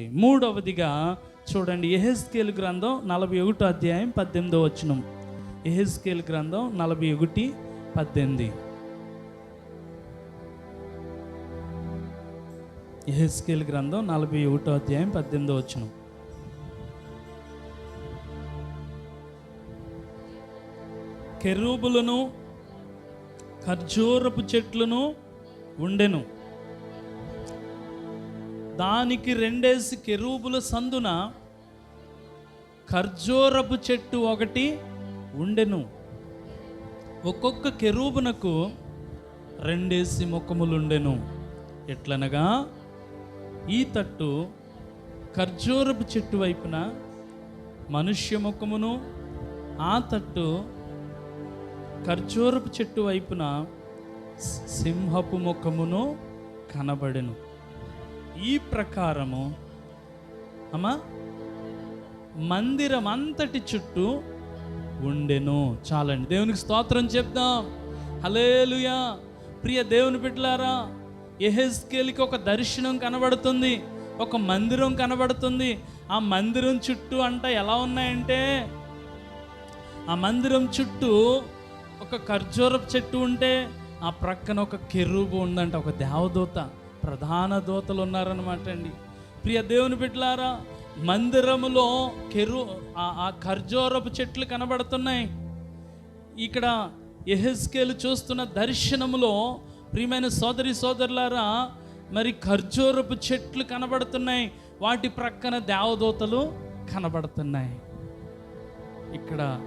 మూడవదిగా చూడండి ఎహెస్కేల్ గ్రంథం నలభై ఒకటో అధ్యాయం పద్దెనిమిదో వచనం. ఎహెస్కేల్ గ్రంథం నలభై ఒకటి పద్దెనిమిది. ఎహెస్కేల్ గ్రంథం నలభై ఒకటో అధ్యాయం పద్దెనిమిదో వచనం. కెరూబులను ఖర్జూరపు చెట్లను ఉండెను. దానికి రెండేసి కెరూబుల సందున ఖర్జూరపు చెట్టు ఒకటి ఉండెను. ఒక్కొక్క కెరూబునకు రెండేసి ముఖములుండెను ఎట్లనగా? ఈ తట్టు ఖర్జూరపు చెట్టు వైపున మనుష్య ముఖమును ఆ తట్టు ఖర్జూరపు చెట్టు వైపున సింహపు ముఖమును కనబడెను. ఈ ప్రకారము అమ్మా మందిరం అంతటి చుట్టూ ఉండెను. చాలండి. దేవునికి స్తోత్రం చెప్దాం. హలేలుయా ప్రియ దేవుని బిడ్డలారా ఎహెస్కేలికి ఒక దర్శనం కనబడుతుంది ఒక మందిరం కనబడుతుంది. ఆ మందిరం చుట్టూ అంట ఎలా ఉన్నాయంటే ఆ మందిరం చుట్టూ ఒక ఖర్జూరపు చెట్టు ఉంటే ఆ ప్రక్కన ఒక కెరూబు ఉందంట ఒక దేవదూత. ప్రధాన దూతలు ఉన్నారనమాట అండి ప్రియ దేవుని బిడ్డలారా మందిరములో కెరు ఆ- ఆ ఖర్జూరపు చెట్లు కనబడుతున్నాయి. ఇక్కడ ఎహెస్కేలు చూస్తున్న దర్శనములో ప్రియమైన సోదరి సోదరులారా మరి ఖర్జూరపు చెట్లు కనబడుతున్నాయి. వాటి ప్రక్కన దేవదూతలు కనబడుతున్నాయి. ఇక్కడ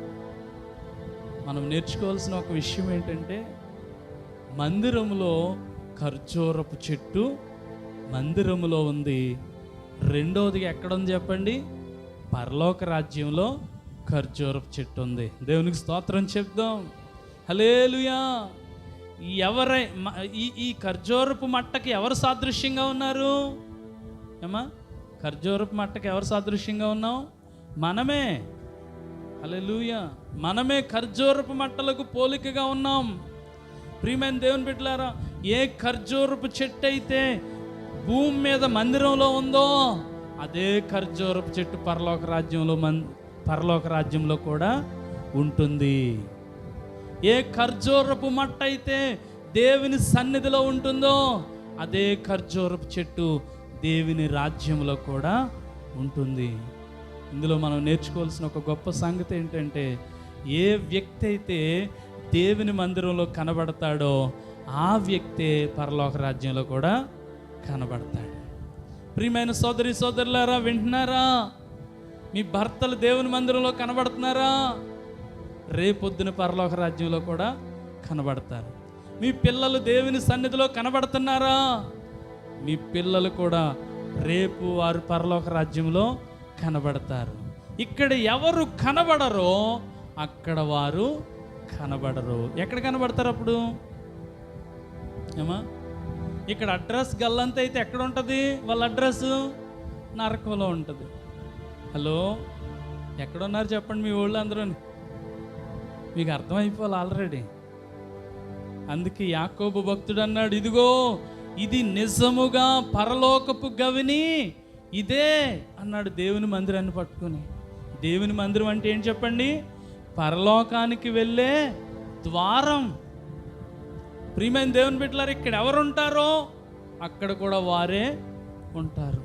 మనం నేర్చుకోవాల్సిన ఒక విషయం ఏంటంటే మందిరంలో ఖర్జూరపు చెట్టు మందిరములో ఉంది. రెండవది ఎక్కడుంది చెప్పండి? పరలోక రాజ్యంలో ఖర్జూరపు చెట్టు ఉంది. దేవునికి స్తోత్రం చెప్దాం. హలేలుయా ఎవరై మ- ఈ ఈ ఖర్జూరపు మట్టకి ఎవరు సాదృశ్యంగా ఉన్నారు? ఏమా? ఖర్జూరపు మట్టకి ఎవరు సాదృశ్యంగా ఉన్నాం మనమే. హలేలుయా మనమే ఖర్జూరపు మట్టలకు పోలికగా ఉన్నాం. ప్రియమైన దేవుని బిడ్డలారా ఏ ఖర్జూరపు చెట్టు అయితే భూమి మీద మందిరంలో ఉందో అదే ఖర్జూరపు చెట్టు పరలోక రాజ్యంలో మన్ పరలోక రాజ్యంలో కూడా ఉంటుంది. ఏ ఖర్జూరపు మట్ట అయితే దేవుని సన్నిధిలో ఉంటుందో అదే ఖర్జూరపు చెట్టు దేవుని రాజ్యంలో కూడా ఉంటుంది. ఇందులో మనం నేర్చుకోవాల్సిన ఒక గొప్ప సంగతి ఏంటంటే ఏ వ్యక్తి అయితే దేవుని మందిరంలో కనబడతాడో ఆ వ్యక్తే పరలోక రాజ్యంలో కూడా కనబడతాడు. ప్రియమైన సోదరి సోదరులారా వింటున్నారా? మీ భర్తలు దేవుని మందిరంలో కనబడుతున్నారా? రేపొద్దున పరలోక రాజ్యంలో కూడా కనబడతారు. మీ పిల్లలు దేవుని సన్నిధిలో కనబడుతున్నారా? మీ పిల్లలు కూడా రేపు వారు పరలోక రాజ్యంలో కనబడతారు. ఇక్కడ ఎవరు కనబడరో అక్కడ వారు కనబడరు. ఎక్కడ కనబడతారు అప్పుడు? ఏమా? ఇక్కడ అడ్రస్ గల్లంత అయితే ఎక్కడ ఉంటుంది వాళ్ళ అడ్రస్ నరకంలో ఉంటుంది. హలో? ఎక్కడున్నారు చెప్పండి మీ ఊళ్ళో అందరూ మీకు అర్థమైపోవాలి ఆల్రెడీ. అందుకే యాకోబు భక్తుడు అన్నాడు ఇదిగో ఇది నిజముగా పరలోకపు గవిని ఇదే అన్నాడు దేవుని మందిరాన్ని పట్టుకుని. దేవుని మందిరం అంటే ఏం చెప్పండి? పరలోకానికి వెళ్ళే ద్వారం. ప్రియమైన దేవుని బిడ్డలారు ఇక్కడ ఎవరు ఉంటారో అక్కడ కూడా వారే ఉంటారు.